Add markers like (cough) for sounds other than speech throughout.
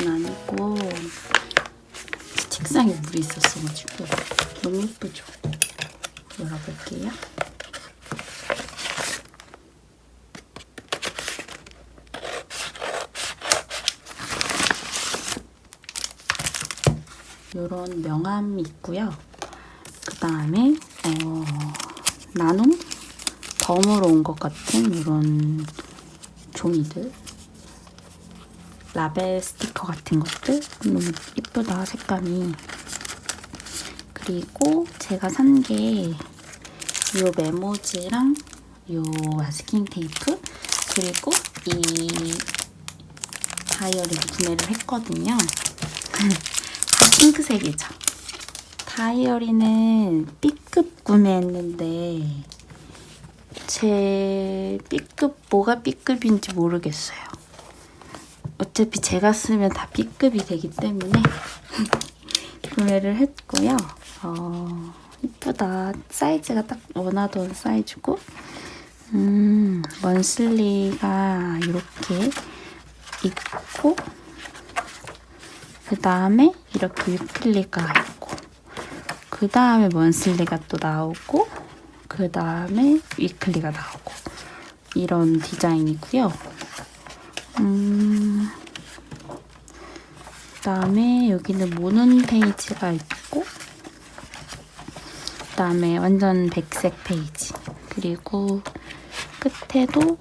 건 아니고 책상에 물이 있었어가지고 너무 예쁘죠? 열어볼게요. 이런 명암이 있고요. 그 다음에 어, 나눔 덤으로 온 것 같은 이런 종이들 라벨 스티커 같은 것들? 너무 예쁘다 색감이. 그리고 제가 산 게 이 메모지랑 이 마스킹 테이프 그리고 이 다이어리를 구매를 했거든요. (laughs) 핑크색이죠. 다이어리는 B급 구매했는데 제 B급 뭐가 B급인지 모르겠어요. 어차피 제가 쓰면 다 B급이 되기 때문에 (laughs) 구매를 했고요. 어, 이쁘다. 사이즈가 딱 원하던 사이즈고 음, 먼슬리가 이렇게 있고 그 다음에 이렇게 위클리가 있고 그 다음에 먼슬리가 또 나오고 그 다음에 위클리가 나오고 이런 디자인이고요. 음, 그 다음에 여기는 모눈 페이지가 있고 그 다음에 완전 백색 페이지 그리고 끝에도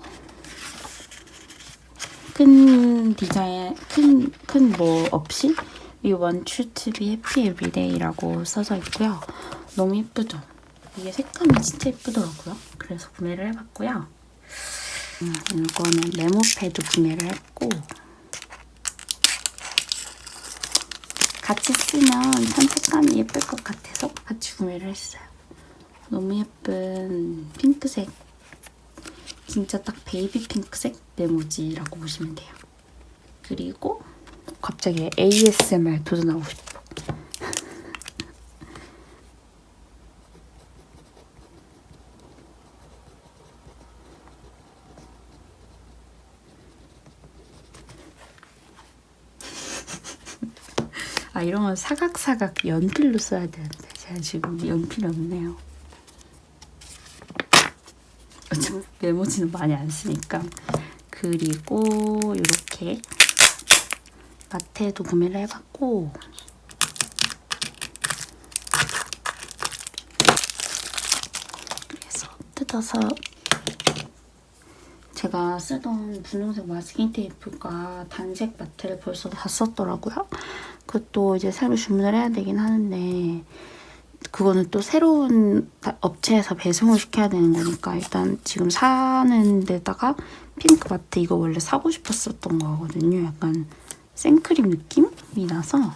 큰 디자인 큰 큰 뭐 없이 to be happy every day라고 써져 있고요. 너무 예쁘죠? 이게 색감이 진짜 예쁘더라고요. 그래서 구매를 해봤고요. 음, 이거는 레모패드 구매를 했고 같이 쓰면 참 색감이 예쁠 것 같아서 같이 구매를 했어요. 너무 예쁜 핑크색 진짜 딱 베이비 핑크색 메모지라고 보시면 돼요. 그리고 갑자기 ASMR 도전하고 싶어. 아 이런 건 사각사각 연필로 써야 되는데 제가 지금 연필이 없네요. 어차피 메모지는 많이 안 쓰니까 그리고 이렇게 마트에도 구매를 해봤고 그래서 뜯어서 제가 쓰던 분홍색 마스킹 테이프가 단색 마트를 벌써 다 썼더라고요. 그것도 이제 새로 주문을 해야 되긴 하는데 그거는 또 새로운 다- 업체에서 배송을 시켜야 되는 거니까 일단 지금 사는 데다가 핑크 마트 이거 원래 사고 싶었었던 거거든요. 약간 생크림 느낌이 나서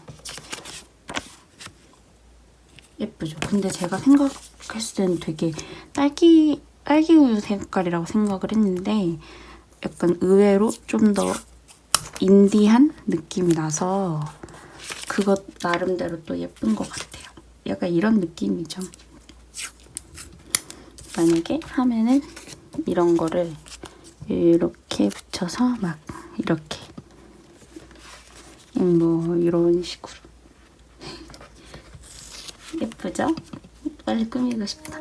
예쁘죠. 근데 제가 생각했을 때는 되게 딸기 딸기 우유 색깔이라고 생각을 했는데 약간 의외로 좀 더 인디한 느낌이 나서 그것 나름대로 또 예쁜 것 같아요. 약간 이런 느낌이죠. 만약에 하면은 이런 거를 이렇게 붙여서 막 이렇게 음, 뭐 이런 식으로 (laughs) 예쁘죠? 빨리 꾸미고 싶다.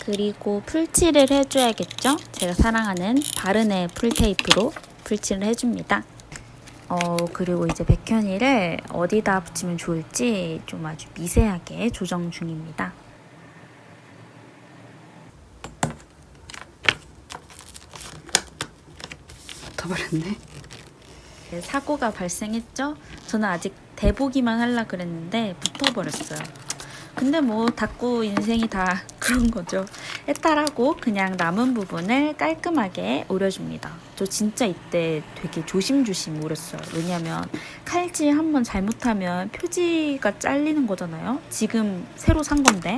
그리고 풀칠을 해줘야겠죠? 제가 사랑하는 바르네 풀테이프로 풀칠을 해줍니다. 어, 그리고 이제 백현이를 어디다 붙이면 좋을지 좀 아주 미세하게 조정 중입니다. 더 버렸네. 사고가 발생했죠? 저는 아직 대보기만 하려 그랬는데 붙어버렸어요. 근데 뭐 닦고 인생이 다 (laughs) 그런 거죠. 해탈하고 그냥 남은 부분을 깔끔하게 오려줍니다. 저 진짜 이때 되게 조심조심 오렸어요. 왜냐면 칼질 한번 잘못하면 표지가 잘리는 거잖아요. 지금 새로 산 건데.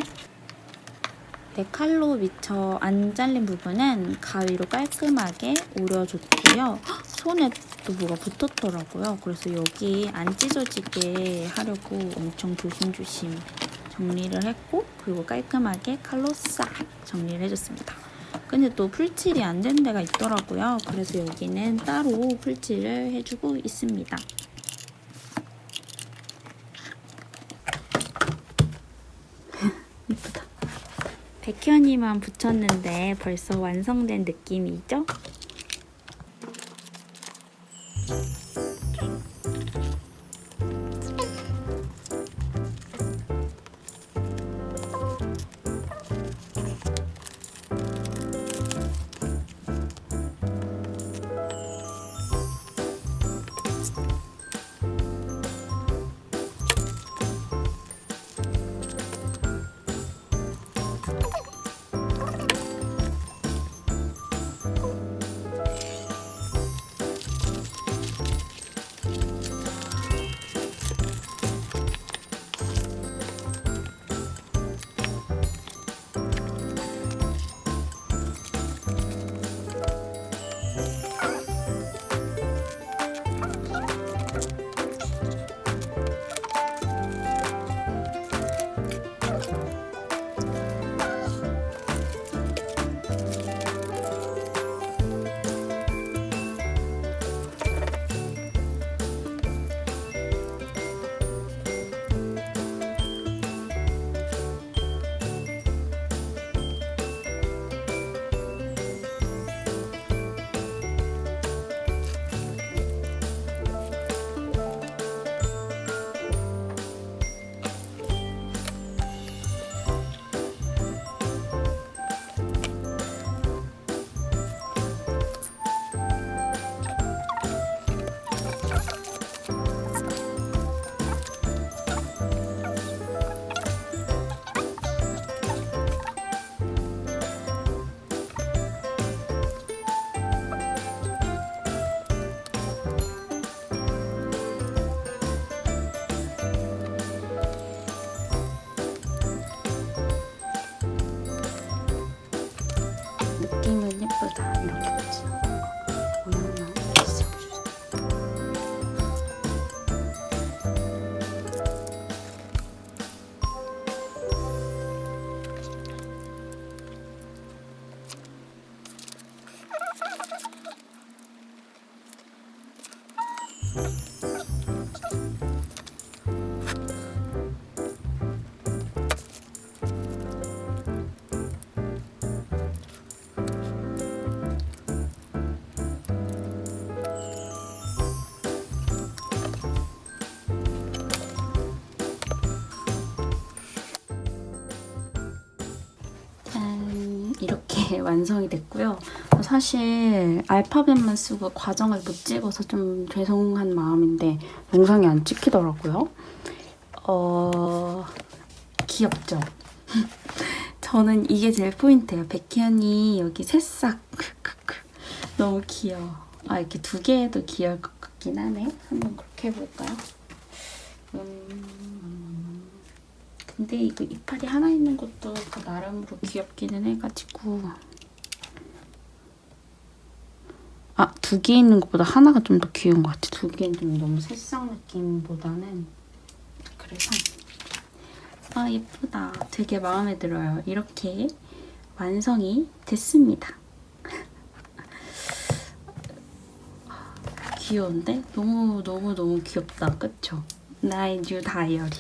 네, 칼로 미처 안 잘린 부분은 가위로 깔끔하게 오려줬고요. 헉, 손에 또 뭐가 붙었더라고요. 그래서 여기 안 찢어지게 하려고 엄청 조심조심 정리를 했고 그리고 깔끔하게 칼로 싹 정리를 해줬습니다. 근데 또 풀칠이 안 된 데가 있더라고요. 그래서 여기는 따로 풀칠을 해주고 있습니다. (laughs) 이쁘다. 백현이만 붙였는데 벌써 완성된 느낌이죠? 느 이렇게 (laughs) 완성이 됐고요. 사실 알파벳만 쓰고 과정을 못 찍어서 좀 죄송한 마음인데 영상이 안 찍히더라고요. 어 귀엽죠? (laughs) 저는 이게 제일 포인트예요. 백현이 여기 새싹 (laughs) 너무 귀여워. 아 이렇게 두개 해도 귀여울 것 같긴 하네. 한번 그렇게 해볼까요? 음, 근데 이거 이파리 하나 있는 것도 그 나름으로 귀엽기는 해가지고. 아 두 개 있는 것보다 하나가 좀 더 귀여운 것 같아. 두 개는 좀 너무 새싹 느낌보다는 그래서. 아 예쁘다. 되게 마음에 들어요. 이렇게 완성이 됐습니다. (laughs) 귀여운데? 너무 너무 너무 귀엽다. 그쵸? 나의 뉴 다이어리